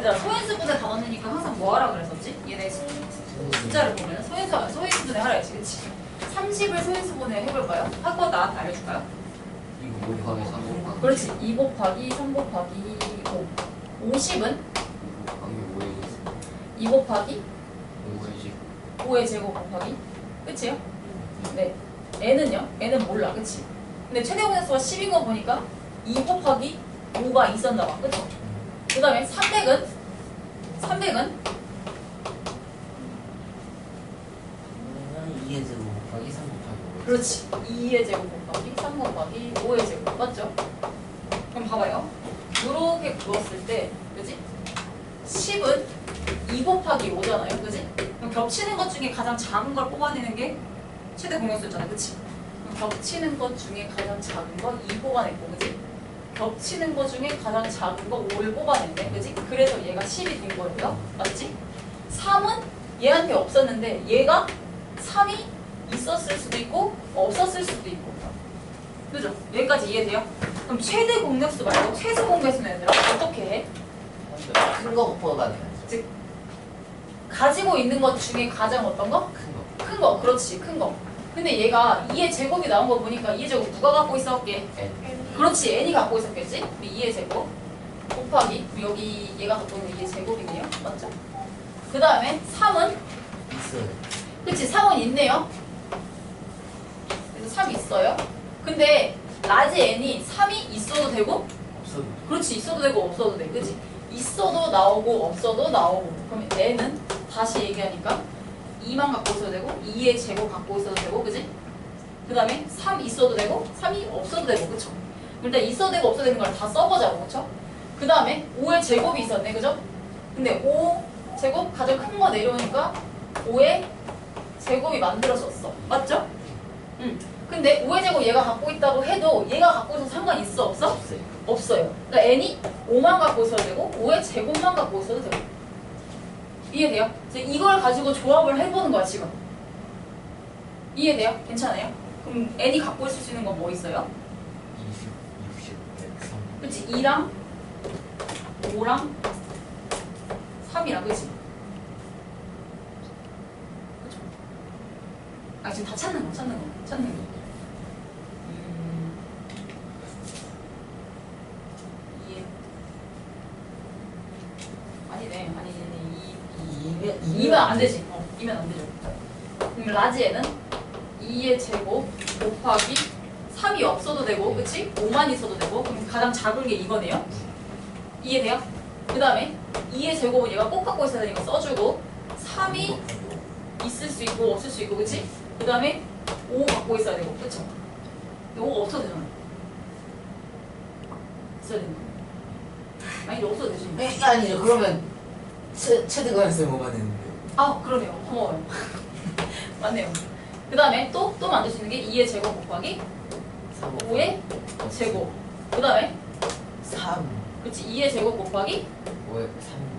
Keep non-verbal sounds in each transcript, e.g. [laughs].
얘들아 소인수 분해 다 넣으니까 항상 뭐 하라 그랬었지? 얘네 수- 숫자를 보면 소인수 소인수 분해 하라 했지 그치? 30을 소인수 분해 해볼까요? 하고 나한테 알려줄까요? 이거 뭐 곱하기 3 곱하기 그렇지 2 곱하기 3 곱하기 5 50은 2 곱하기 5의 2 곱하기 5의 집 5의 제곱 곱하기 끝이요? 네 n은요? n은 몰라 그치? 근데 최대 공약수가 10인 거 보니까 2 곱하기 5가 있었나 봐 그쵸? 그 다음에 300은 300은 2의 제곱 곱하기 3 곱하기 5 그렇지 2의 제곱 곱하기 3 곱하기 5의 제곱 맞죠? 그럼 봐봐요 이렇게 구웠을 때 그지? 10은 2 곱하기 5잖아요 그지? 그럼 겹치는 것 중에 가장 작은 걸 뽑아내는 게 최대 공약수였잖아 그치? 그럼 겹치는 것 중에 가장 작은 거2 뽑아냈고 그지? 겹치는 것 중에 가장 작은 거 5를 뽑아냈네 그지? 그래서 얘가 10이 된 거예요 맞지? 3은 얘한테 없었는데 얘가 3이 있었을 수도 있고 없었을 수도 있고 그죠? 여기까지 이해돼요? 그럼 최대 공약수 말고 최소 공약수는 얘들아 어떻게 해? 큰거 곱하기 즉 가지고 있는 것 중에 가장 어떤 거? 큰 거 큰 거, 그렇지 큰 거. 근데 얘가 2의 제곱이 나온 거 보니까 2의 제곱 누가 갖고 있었게? N 그렇지. N이 갖고 있었겠지? 우리 2의 제곱. 곱하기. 여기 얘가 갖고 있는 2의 제곱이네요. 맞죠? 그 다음에 3은? 있어요. 그치. 3은 있네요. 그래서 3 있어요. 근데 라지 n이 3이 있어도 되고? 없어도 그렇지. 있어도 되고 없어도 돼. 그치? 있어도 나오고 없어도 나오고. 그럼 n은 다시 얘기하니까 2만 갖고 있어도 되고 2의 제곱 갖고 있어도 되고. 그치? 그 다음에 3 있어도 되고 3이 없어도 되고. 그쵸 일단 있어도 되고 없어도 되는 걸 다 써보자고 그쵸 그 다음에 5의 제곱이 있었네 그죠 근데 5 제곱 가장 큰 거 내려오니까 5의 제곱이 만들어졌어 맞죠? 응 근데 5의 제곱 얘가 갖고 있다고 해도 얘가 갖고 있어서 상관 있어 없어? 없어요 없어요. 그러니까 n이 5만 갖고 있어도 되고 5의 제곱만 갖고 있어도 되고 이해돼요? 이제 이걸 가지고 조합을 해보는 거야 지금 이해돼요? 괜찮아요? 그럼 n이 갖고 있을 수 있는 건 뭐 있어요? 20, 60, 103 그치? 2랑 5랑 3이랑 그치? 그쵸? 아 지금 다 찾는 거 찾는 거 찾는 거 음... 아니네 아니네 2 2면 안 되지. 어, 2면 안 되죠. 그럼 라지에는 2의 제곱 곱하기 3이 없어도 되고, 그치? 5만 있어도 되고, 그럼 가장 작은 게 이거네요. 이해돼요? 그 다음에 2의 제곱은 얘가 꼭 갖고 있어야 되니까 써주고, 3이 있을 수 있고, 없을 수 있고, 그치? 그 다음에 5 갖고 있어야 되고, 그쵸? 5가 없어도 되잖아. 있어야 되는 거. 아니, 없어도 되지. 에 아니요 그러면 최, 최대 관수 뭐가 되는데 아 그러네요 고마워요 [laughs] 맞네요 그 다음에 또 또 만들 수 있는 게 2의 제곱 곱하기 3 5의 제곱. 그 다음에 3 그렇지 2의 제곱 곱하기 5에 3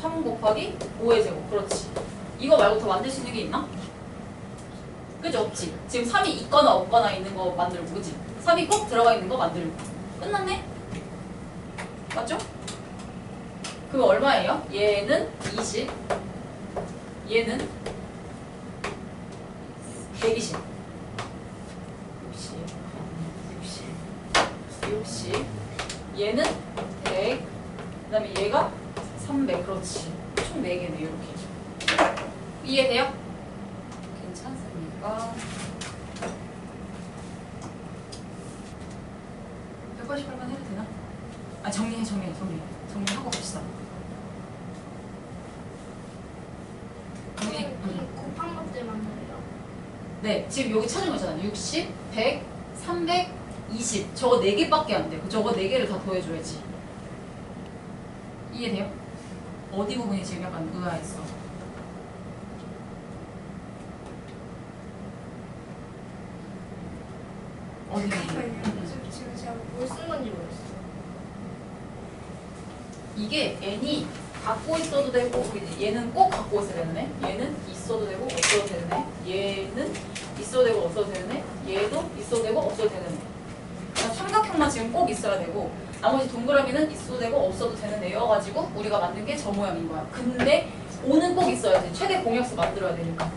3 곱하기 5의 제곱. 그렇지. 이거 말고 더 만들 수 있는 게 있나? 그지 없지. 지금 3이 있거나 없거나 있는 거 만들고 그지 3이 꼭 들어가 있는 거 만들고. 끝났네? 맞죠? 그럼 얼마예요? 얘는 20 얘는 120 60 60 60 얘는 100 그 다음에 얘가 300 그렇지. 총 4개네 이렇게. 이해돼요? 괜찮습니까? 188번 해도 되나? 아 정리해 정리해 정리해. 정리하고 갑시다. 정리 이 곱한 것들 만들어요. 네 지금 여기 찾은 거 있잖아요. 60, 100, 300, 20 저거 4개밖에 안 돼 저거 4개를 다 더해줘야지 이해돼요? 어디 부분이 지금 약간 의아했어 어디 부분? 지금 제가 뭘 쓴 건지 모르겠어요. 이게 n이 갖고 있어도 되고? 얘는 꼭 갖고 있어야 되는 애 얘는 있어도 되고 없어도 되는 애 얘는 있어도 되고 없어도 되는 애 얘도 있어도 되고 없어도 되는 애 삼각형만 지금 꼭 있어야 되고 나머지 동그라미는 있어도 되고 없어도 되는 애여가지고 우리가 만든 게 저 모양인 거야. 근데 5는 꼭 있어야지. 최대 공약수 만들어야 되니까.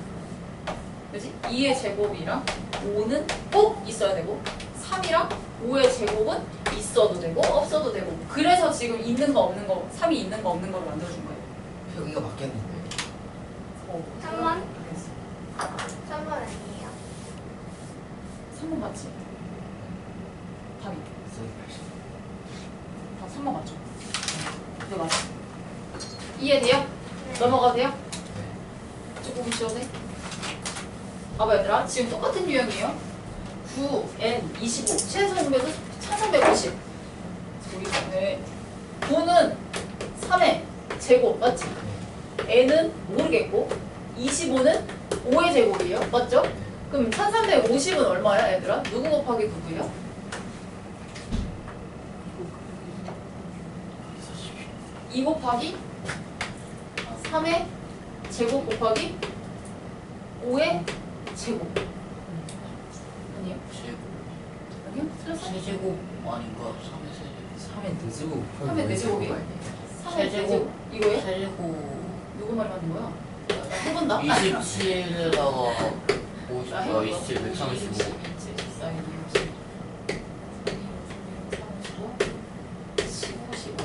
그지? 2의 제곱이랑 5는 꼭 있어야 되고 3이랑 5의 제곱은 있어도 되고 없어도 되고 그래서 지금 있는 거 없는 거 3이 있는 거 없는 거를 만들어준 거예요. 여기가 바뀌었는데. 어, 삼번? 그랬어. 3번 아니에요? 3번 맞지? 답이. 답 3번 맞죠? 네 맞아. 이해돼요? 네. 넘어가도 돼요? 조금 쉬어도 돼? 봐봐 얘들아 지금 똑같은 유형이에요 9, N, 25 최소공배도 1350 우리 네. 9는 3의 제곱 맞지? N은 모르겠고 25는 5의 제곱이에요 맞죠? 그럼 1350은 얼마야 얘들아? 누구 곱하기 누구예요? 2 곱하기 3의 제곱 곱하기 5의 제곱 아니요? 아니요? 틀렸어? 세제곱 아닌가? 3의 세제곱 3의 내제곱. 삼의 내제곱이요? 3의 세제곱. 제곱 이거예요? 세제곱 누구 말 맞는 거야? 나 해본다 27에다가 50, 나 어, 해본 27, 135 74, 2, 15, 15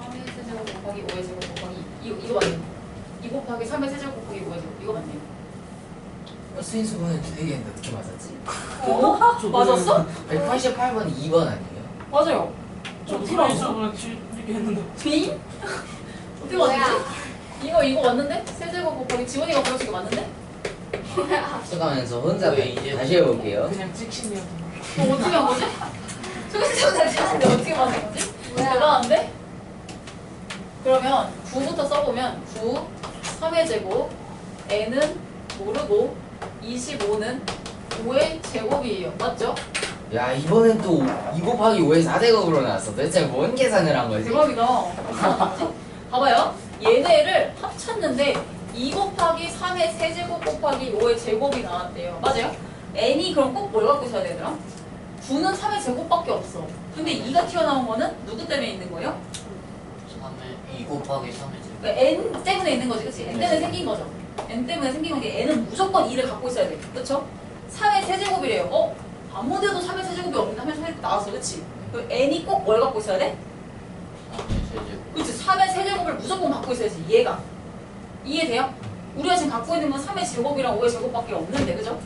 3의 세제곱 곱하기 5의 제곱 곱하기 이거, 이거 맞네요 2 곱하기 3의 세제곱 곱하기 5의 제곱 이거 맞네요 수인 수 분은 되게 어떻게 맞았지? 어? [laughs] [laughs] 맞았어? 188번 2번 아니에요? 맞아요 저 어떻게? 수학을 이렇게 했는데 빙? 어떻게 맞았지? 이거 이거 맞는데? 세제곱 곱하기 지원이가 보여준 게 맞는데? [laughs] 써가면서 혼자 왜 이제 다시 해볼게요. 그냥 찍심이었던 거 어, 어떻게 한 거지? 저기서 잘 찾는데 어떻게 맞은 거지? 뭐야? 대단한데? 그러면 9부터 써보면 9, 3의 제곱, n은 모르고 25는 5의 제곱이에요. 맞죠? 야 이번엔 또 2 곱하기 5의 4제곱으로 나왔어. 대체 뭔 계산을 한 거지? 대박이다. [laughs] 봐봐요. 얘네를 합쳤는데 2 곱하기 3의 세제곱 곱하기 5의 제곱이 나왔대요. 맞아요? n이 그럼 꼭 뭘 갖고 있어야 되더라? 9는 3의 제곱밖에 없어. 근데 2가 튀어나온 거는 누구 때문에 있는 거예요? 3의 2 곱하기 3의 제곱 그러니까 n 때문에 있는 거지, 그치? n 때문에 생긴 거죠. N 때문에 생긴 게 n은 무조건 2를 갖고 있어야 돼. 그쵸? 3의 세제곱이래요. 어? 아무 데도 3의 세제곱이 없는데 하면 세제곱 나왔어, 그치? 그럼 n이 꼭 뭘 갖고 있어야 돼? 3의 그치? 3의 세제곱을 무조건 갖고 있어야지, 얘가. 이해돼요? 우리가 지금 갖고 있는 건 3의 제곱이랑 5의 제곱밖에 없는데, 그죠?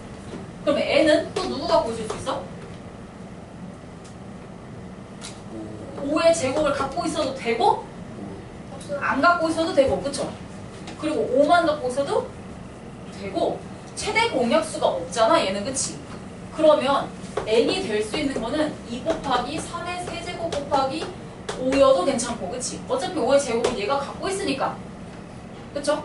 그러면 n은 또 누구 갖고 있을 수 있어? 5의 제곱을 갖고 있어도 되고. 안 갖고 있어도 되고, 그쵸? 그리고 5만 갖고 있어도 되고, 최대 공약수가 없잖아, 얘는, 그치? 그러면 n이 될 수 있는 거는 2 곱하기 3의 세제곱 곱하기 5여도 괜찮고, 그치? 어차피 5의 제곱은 얘가 갖고 있으니까. 그쵸?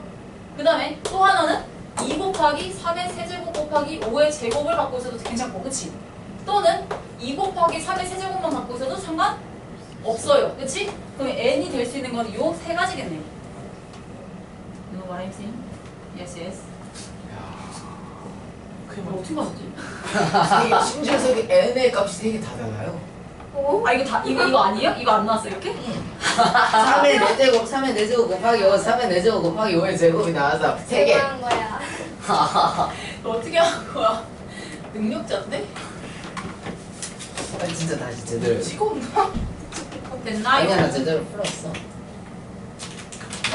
그 다음에 또 하나는 2 곱하기 3의 세제곱 곱하기 5의 제곱을 갖고 있어도 괜찮고, 그치? 또는 2 곱하기 3의 세제곱만 갖고 있어도 상관 없어요. 그치? 그럼 n이 될 수 있는 건 요 세 가지겠네. You know what I'm saying? Yes, yes. 그게 이거 뭐 어떻게? 되게 심지어 저기 n의 값이 되게 다 달라요. 오? 아 이거 다 이거 이거 아니에요? 이거 안 나왔어 이렇게? 3의 4제곱, 3의 4제곱 곱하기 5, 3의 4제곱 곱하기 5의 제곱이 나와서 3개. 대단한 거야. 너 [laughs] 어떻게 한 거야? 능력자인데? 아 진짜 다시 제대로. 찍었나? 아니야 나? 제대로 풀었어.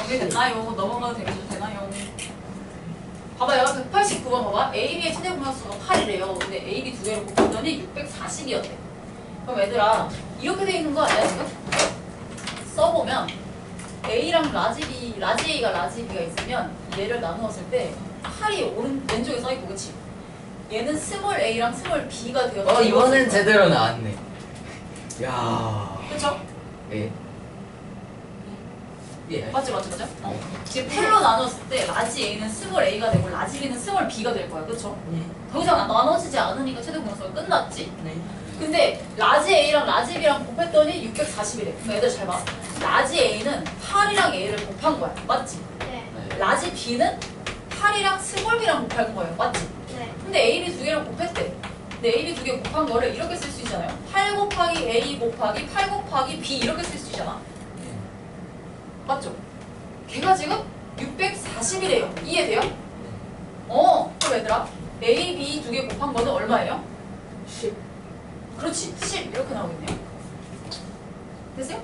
정리됐나요? 넘어가도 되겠죠? 되나요? 봐봐요. 189번 봐봐. AB의 최대 공약수가 8이래요. 근데 AB 두 개를 곱했더니 640이었대. 그럼 얘들아 이렇게 돼 있는 거 아니야 지금? 써보면 A랑 라지 B, 라지 A가 라지 B가 있으면 얘를 나누었을 때 8이 오른 왼쪽에 써 있고 그치? 얘는 스몰 A랑 스몰 B가 되어 어 이번엔 제대로 나왔네. 야. 그쵸? 예. 예. 맞지 맞지 맞죠? 어. 지금 8로 나눴을 때 라지 A는 스몰 A가 되고 라지 B는 스몰 B가 될 거야 그쵸? 네. 더 이상 나눠지지 않으니까 최대 공약수가 끝났지? 네. 근데 라지 A랑 라지 B랑 곱했더니 640이래. 그럼 애들 잘 봐. 라지 A는 8이랑 A를 곱한 거야. 맞지? 네. 네. 라지 B는 8이랑 스몰 B랑 곱한 거예요. 맞지? 네. 근데 A, B 두 개랑 곱했대. 근데 A, B 두 개 곱한 거를 이렇게 쓸 수 있잖아요. 8 곱하기 A 곱하기 8 곱하기 B 이렇게 쓸 수 있잖아. 맞죠? 걔가 지금 640이래요. 이해돼요? 어, 그럼 얘들아. A, B 두 개 곱한 거는 얼마예요? 10 그렇지. 10 이렇게 나오겠네요. 됐어요?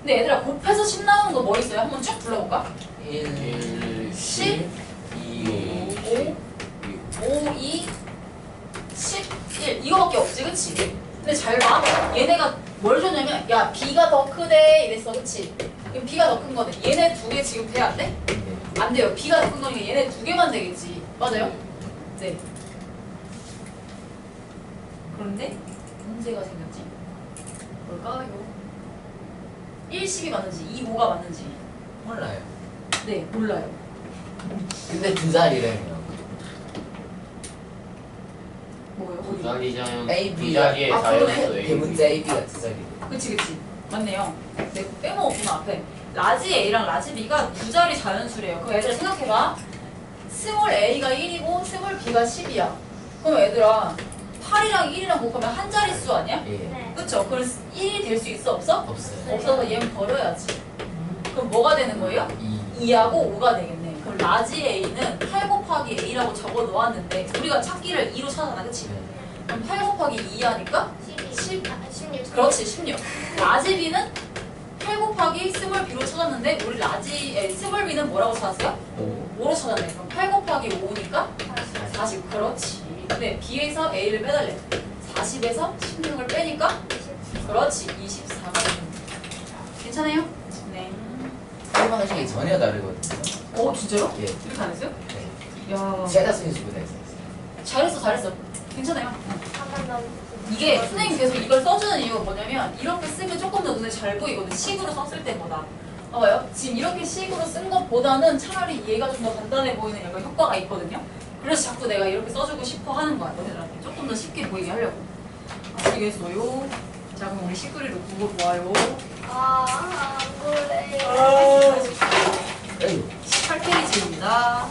근데 얘들아 곱해서 10 나오는 거 뭐 있어요? 한번 쭉 불러볼까? 1 1, 10, 2, 5, 5, 2, 11 이거밖에 없지 그치? 근데 잘 봐. 얘네가 뭘 줬냐면 야 B가 더 크대 이랬어 그치? 그럼 B가 더 큰 거네. 얘네 두 개 지금 돼 안 돼? 안 돼요. B가 더 큰 거니까 얘네 두 개만 되겠지. 맞아요? 네. 그런데 문제가 생겼지. 뭘까요? 1, 10이 맞는지 2, 5가 맞는지 몰라요 네 몰라요. 근데 두 자리래요 뭐요? 두 자리잖아요. A, 두 B 자리에 앞으로 자연수 A, 대문자 A, B가 두 자리 그치 그치 맞네요 내가 빼먹었구나 앞에 라지 A랑 라지 B가 두 자리 자연수래요 그럼 얘들아 생각해봐 스몰 A가 1이고 스몰 B가 10이야 그럼 얘들아 8이랑 1이랑 곱하면 한 자릿수 아니야? 예 네. 그쵸? 그럼 1이 될 수 있어 없어? 없어요 없어서 얘는 버려야지 그럼 뭐가 되는 거예요? 2 2하고 5가 되겠네 그럼 라지 A는 8 곱하기 A라고 적어 놓았는데 우리가 찾기를 2로 찾아나 그치? 그럼 8 곱하기 2 하니까 12. 아, 16. 그렇지 16 라지 B는 8 곱하기 스몰 B로 찾았는데 우리 라지 에, 스몰 B는 뭐라고 찾았어요? 5 5로 찾았네. 그럼 8 곱하기 5니까 40 그렇지. 근데 B에서 A를 빼달래. 40에서 16을 빼니까 그렇지. 24가 됩니다. 괜찮아요? 네. 방식이 전혀 다르거든요. 오 진짜요? 예. 이렇게 안 했어요? 네. 야. 제가 쓴 수보다 있어요. 잘했어 잘했어. 괜찮아요. 한번 더. 이게 선생님께서 이걸 써주는 이유가 뭐냐면 이렇게 쓰면 조금 더 눈에 잘 보이거든 식으로 썼을 때보다. 봐봐요. 지금 이렇게 식으로 쓴 것보다는 차라리 얘가 좀 더 간단해 보이는 약간 효과가 있거든요. 그래서 자꾸 내가 이렇게 써주고 싶어 하는 거야 너네들한테. 조금 더 쉽게 보이게 하려고. 아시겠어요? 자 그럼 우리 시그리로 구워 보아요. 아안 그래요. 아. 18페이지입니다.